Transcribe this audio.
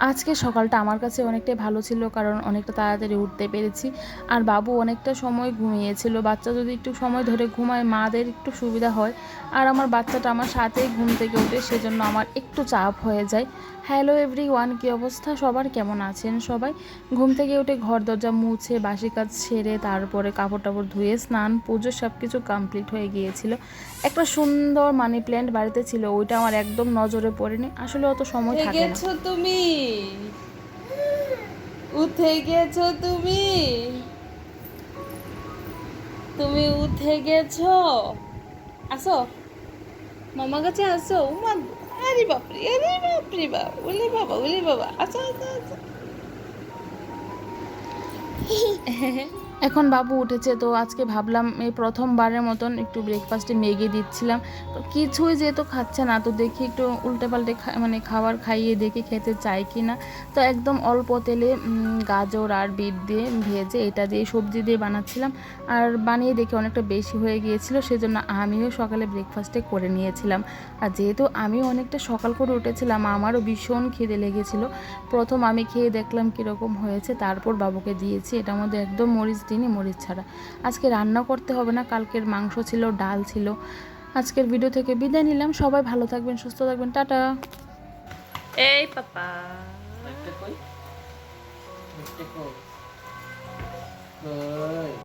আজকে সকালটা আমার কাছে অনেকটাই ভালো ছিল, কারণ অনেকটা তাড়াতাড়ি উঠতে পেরেছি। আর বাবু অনেকটা সময় ঘুমিয়েছিল, বাচ্চা যদি একটু সময় ধরে ঘুমায়, মাদের একটু সুবিধা হয়। আর আমার বাচ্চাটা আমার সাথেই ঘুম থেকে ওঠে, সেজন্য আমার একটু চাপ হয়ে যায়। হ্যালো এভরি ওয়ান কী অবস্থা? সবার কেমন আছেন সবাই? ঘুম থেকে উঠে ঘর দরজা মুছে, বাসি কাজ সেরে, তারপরে কাপড় টাপড় ধুয়ে, স্নান, পুজো সব কিছু কমপ্লিট হয়ে গিয়েছিল। একটা সুন্দর মানি প্ল্যান্ট বাড়িতে ছিল, ওইটা আমার একদম নজরে পড়েনি। আসলে অত সময় থাকে তুমি। উঠে গেছো তুমি? তুমি উঠে গেছো? আসো। মামা কাছে আসো। আরে বাপরে আরে বাপরে বাপ, উলি বাবা উলি বাবা। আসো আসো আসো। এখন বাবু উঠেছে, তো আজকে ভাবলাম এই প্রথমবারের মতন একটু ব্রেকফাস্টে ম্যাগি দিচ্ছিলাম। তো কিছুই যেহেতু খাচ্ছে না, তো দেখি একটু উল্টে পাল্টে মানে খাবার খাইয়ে দেখি খেতে চাই কি না তো একদম অল্প তেলে গাজর আর বিট দিয়ে ভেজে এটা দিয়ে সবজি দিয়ে বানাচ্ছিলাম। আর বানিয়ে দেখে অনেকটা বেশি হয়ে গিয়েছিল, সেজন্য আমিও সকালে ব্রেকফাস্টে করে নিয়েছিলাম। আর যেহেতু আমিও অনেকটা সকাল করে উঠেছিলাম, আমারও ভীষণ খিদে লেগেছিল। প্রথম আমি খেয়ে দেখলাম কীরকম হয়েছে, তারপর বাবুকে দিয়েছি। এটার মধ্যে একদম মরিচ দিনই মরিচ ছাড়া। আজকে রান্না করতে হবে না কালকের মাংস ছিল ডাল ছিল। আজকের ভিডিও থেকে বিদায় নিলাম সবাই ভালো থাকবেন সুস্থ থাকবেন টাটা। এই পাপা।